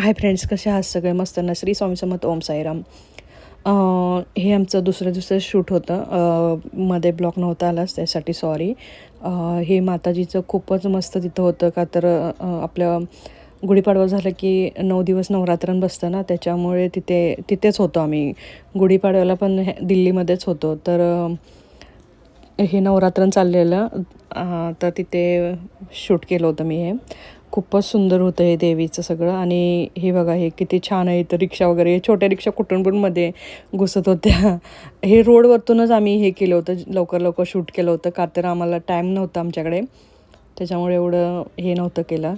Hi friends कसे आहात सगळे? मस्त ना श्री स्वामी समत ओम साईराम. हे आमचं दुसरं दुसरं शूट होतं. मध्ये ब्लॉक नव्हता आलाच त्यासाठी सॉरी. हे माताजीचं खूपच मस्त तिथं होतं का तर आपलं गुढीपाडवा झालं की नऊ दिवस नवरात्रन बसतं ना त्याच्यामुळे तिथे तिथेच होतो आम्ही. गुढीपाडव्याला पण हे- दिल्लीमध्येच होतो. तर हे नवरात्रन चाललेलं. तर तिथे शूट केलं होतं मी हे. खूपच सुंदर होतं हे देवीचं सगळं. आणि हे बघा हे किती छान आहे. इथं रिक्षा वगैरे छोट्या रिक्षा कुठून पण मध्ये घुसत होत्या. हे रोडवरतूनच आम्ही हे केलं होतं. लवकर लवकर शूट केलं होतं. का तर आम्हाला टाईम नव्हता आमच्याकडे. त्याच्यामुळे एवढं हे नव्हतं केलं.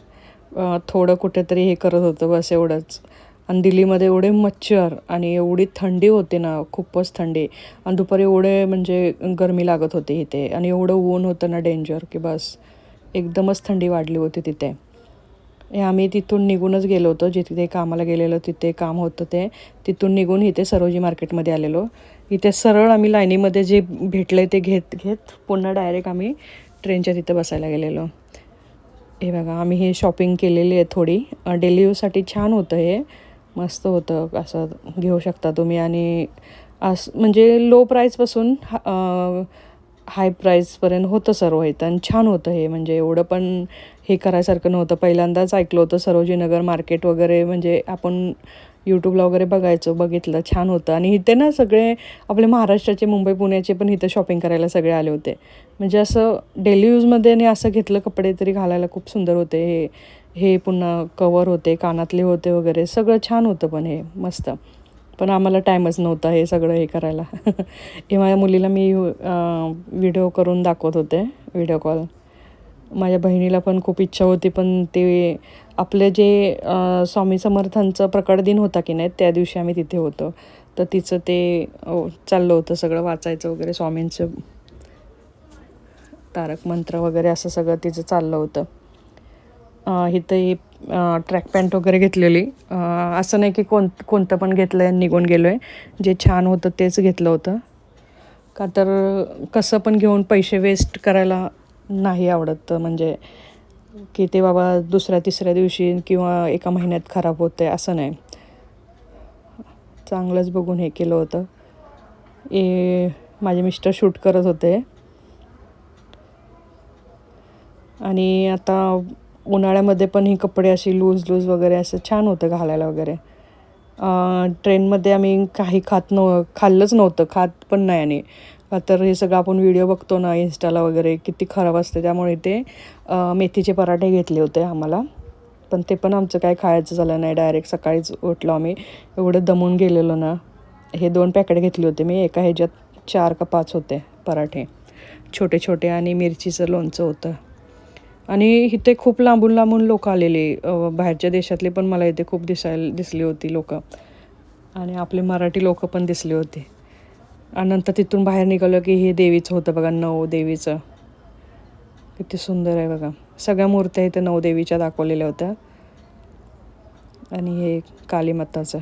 थोडं कुठेतरी हे करत होतं बस एवढंच. आणि दिल्लीमध्ये एवढे मच्छर आणि एवढी थंडी होते ना खूपच थंडी. आणि दुपारी एवढे म्हणजे गरमी लागत होती इथे. आणि एवढं ऊन होतं ना डेंजर की बस. एकदमच थंडी वाढली होती तिथे. आम्ही तिथून निघूनच गेलो होतो. जिथे कामाला गेलेलो तिथे काम होतं ते. तिथून निघून इथे सरोजी मार्केटमध्ये आलेलो. इथे सरळ आम्ही लाईनीमध्ये जे भेटलं ते घेत घेत पुन्हा डायरेक्ट आम्ही ट्रेनच्या तिथं बसायला गेलेलो. हे बघा आम्ही हे शॉपिंग केलेली आहे थोडी. डेली यूजसाठी छान होतं हे. मस्त होतं. असं घेऊ शकता तुम्ही. आणि असं म्हणजे लो प्राईजपासून हाय प्राईजपर्यंत होतं सर्व इथं आणि छान होतं हे. म्हणजे एवढं पण हे करायसारखं नव्हतं. पहिल्यांदाच ऐकलं होतं सरोजीनगर मार्केट वगैरे. म्हणजे आपण यूट्यूबला वगैरे बघायचो बघितलं. छान होतं. आणि इथे ना सगळे आपले महाराष्ट्राचे मुंबई पुण्याचे पण इथं शॉपिंग करायला सगळे आले होते. म्हणजे असं डेली यूजमध्ये आणि असं घेतलं कपडे तरी घालायला खूप सुंदर होते. हे हे पुन्हा कवर होते कानातले होते वगैरे. सगळं छान होतं पण हे. मस्त. पण आम्हाला टाईमच नव्हता हे सगळं हे करायला. हे माझ्या मुलीला मी व्हिडिओ करून दाखवत होते व्हिडिओ कॉल माझ्या बहिणीला पण खूप इच्छा होती पण ते आपले जे स्वामी समर्थांचं प्रकट दिन होता की नाही त्या दिवशी आम्ही तिथे होतो. तर तिचं ते चाललं होतं सगळं वाचायचं वगैरे स्वामींचं तारक मंत्र वगैरे असं सगळं तिचं चाललं होतं. इथं ट्रॅक पॅन्ट वगैरे घेतलेली. असं नाही की कोण कोणतं पण घेतलं आहे निघून गेलो आहे जे छान होतं तेच घेतलं होतं. का तर कसं पण घेऊन पैसे वेस्ट करायला नाही आवडत. म्हणजे की ते बाबा दुसऱ्या तिसऱ्या दिवशी किंवा एका महिन्यात खराब होते असं नाही. चांगलंच बघून हे केलं होतं. ए माझे मिस्टर शूट करत होते. आणि आता उन्हाळ्यामध्ये पण ही कपडे अशी लूज लूज वगैरे असं छान होतं घालायला वगैरे. ट्रेनमध्ये आम्ही काही खात नव खाल्लंच नव्हतं खात पण नाही आणि तर हे सगळं आपण व्हिडिओ बघतो ना इन्स्टाला वगैरे किती खराब असते त्यामुळे ते मेथीचे पराठे घेतले होते आम्हाला. पण ते पण आमचं काय खायचं झालं नाही. डायरेक्ट सकाळीच उठलो आम्ही. एवढं दमून गेलेलो ना. हे दोन पॅकेट घेतले होते मी. एका ह्याच्यात चार का पाच होते पराठे. छोटे छोटे आणि मिरचीचं लोणचं होतं. आणि इथे खूप लांबून लांबून लोक आलेले बाहेरच्या देशातले पण मला इथे खूप दिसायला दिसली होती लोक. आणि आपले मराठी लोक पण दिसले होते. आणि नंतर तिथून बाहेर निघालं की हे देवीचं होतं बघा नऊ देवीचं. किती सुंदर आहे बघा. सगळ्या मूर्त्या इथे नऊ देवीच्या दाखवलेल्या होत्या. आणि हे कालीमाताचं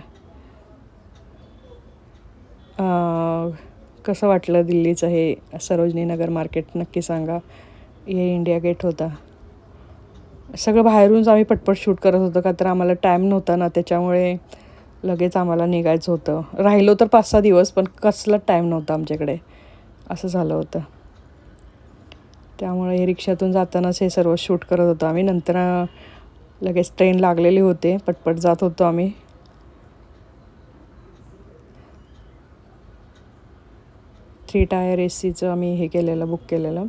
कसं वाटलं दिल्लीचं हे सरोजनी नगर मार्केट नक्की सांगा. हे इंडिया गेट होता. सगळं बाहेरूनच आम्ही पटपट शूट करत होतो का तर आम्हाला टाईम नव्हता ना त्याच्यामुळे लगेच आम्हाला निघायचं होतं. राहिलो तर पाच सहा दिवस पण कसला टाईम नव्हता आमच्याकडे. असं झालं होतं. त्यामुळे हे रिक्षातून जातानाच हे सर्व शूट करत होतो आम्ही. नंतर लगेच ट्रेन लागलेली होते. पटपट जात होतो आम्ही. थ्री टायर ए सीचं आम्ही हे केलेलं बुक केलेलं.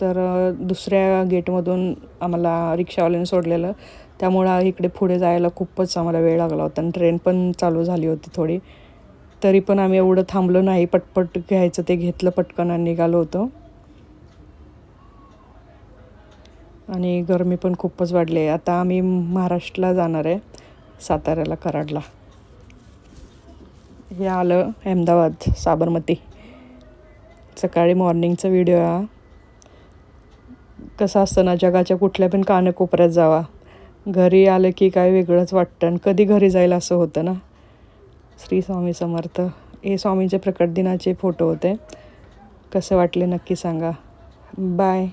तर दुसऱ्या गेटमधून आम्हाला रिक्षावाल्याने सोडलेलं. त्यामुळं इकडे पुढे जायला खूपच आम्हाला वेळ लागला होता आणि ट्रेन पण चालू झाली होती थोडी. तरी पण आम्ही एवढं थांबलो नाही. पटपट घ्यायचं ते घेतलं पटकन आणि निघालो होतो. आणि गरमी पण खूपच वाढली आहे. आता आम्ही महाराष्ट्राला जाणार आहे साताऱ्याला कराडला. हे आलं अहमदाबाद साबरमती. सकाळी मॉर्निंगचा व्हिडिओ हा. कसं असतं ना जगाच्या कुठल्या पण कानकोपऱ्यात जावा. घरी आलं की काय वेगळंच वाटतं आणि कधी घरी जाईल असं होतं ना. श्री स्वामी समर्थ. हे स्वामींचे प्रकट दिनाचे फोटो होते. कसे वाटले नक्की सांगा. बाय